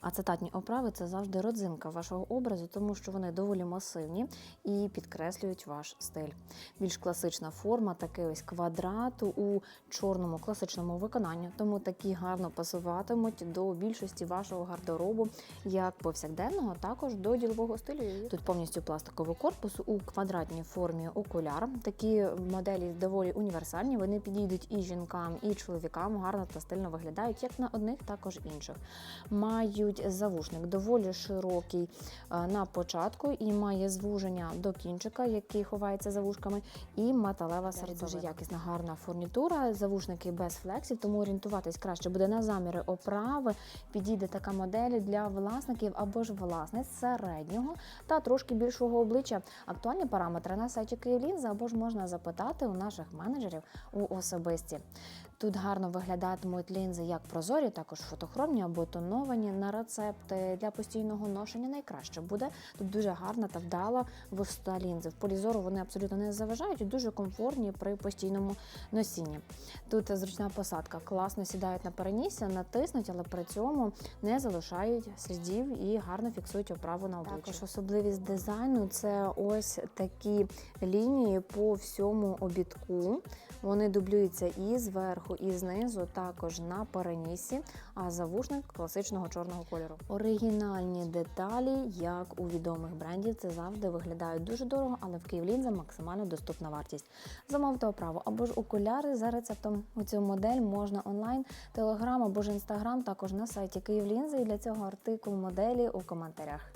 Ацетатні оправи це завжди родзинка вашого образу, тому що вони доволі масивні і підкреслюють ваш стиль. Більш класична форма, такий ось квадрат у чорному класичному виконанні, тому такі гарно пасуватимуть до більшості вашого гардеробу, як повсякденного, також до ділового стилю. Тут повністю пластиковий корпус у квадратній формі окуляр. Такі моделі доволі універсальні. Вони підійдуть і жінкам, і чоловікам гарно та стильно виглядають як на одних, також інших. Мають завушник доволі широкий е, на початку і має звуження до кінчика, який ховається за вушками, і металева середина. Дуже якісна гарна фурнітура. Завушники без флексів, тому орієнтуватись краще буде на заміри оправи. Підійде така модель для власників або ж власниць середнього та трошки більшого обличчя. Актуальні параметри на сайті Київлінза або ж можна запитати у наших менеджерів у особисті. Тут гарно виглядатимуть лінзи як прозорі, також фотохромні або тоновані на рецепти для постійного ношення. Найкраще буде тут дуже гарна та вдала вуста лінзи. В полі зору вони абсолютно не заважають і дуже комфортні при постійному носінні. Тут зручна посадка, класно сідають на перенісся, натиснуть, але при цьому не залишають слідів і гарно фіксують оправу на обличчі. Також особливість дизайну це ось такі лінії по всьому обідку. Вони дублюються і зверху, і знизу, також на перенісі, а завушник класичного чорного кольору. Оригінальні деталі, як у відомих брендів, це завжди виглядають дуже дорого, але в Київлінза максимально доступна вартість. Замовте оправу або ж окуляри за рецептом. У цю модель можна онлайн, телеграм або ж інстаграм, також на сайті Київлінза. І для цього артикул моделі у коментарях.